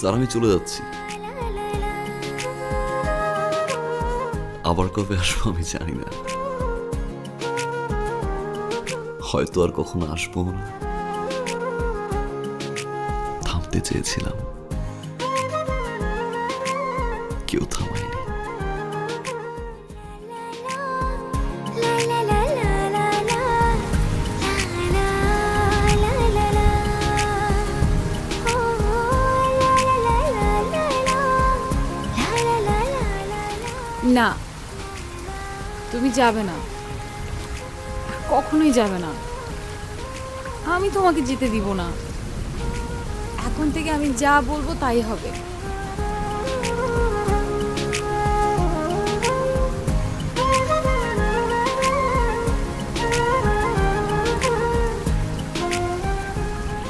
Sir, আমি চলে যাচ্ছি। আবার কবে আসব আমি জানি না। হয়তো আর কখনো আসব না। থামতে চেয়েছিলাম। কেউ থামায়নি। না। তুমি যাবে না। কখনোই যাবে না। আমি তোমাকে যেতে দিব না। এখন থেকে আমি যা বলব তাই হবে।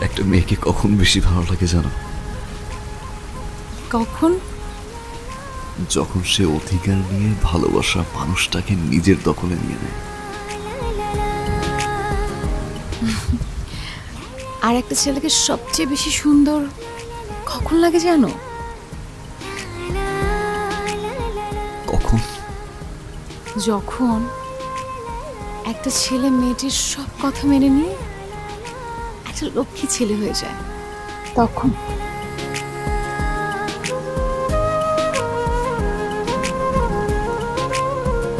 একটা মেয়েকে কখন বেশি ভালো লাগে জানো? কখন? যখন সে অধিকার নিয়ে ভালোবাসা মানুষটাকে নিজের দখলে নিয়ে নেয়। আর একটা ছেলেকে সবচেয়ে বেশি সুন্দর কখন লাগে জানো? কখন? যখন একটা ছেলে মেয়েটির সব কথা মেনে নিয়ে একটা লক্ষ্মী ছেলে হয়ে যায়। তখন?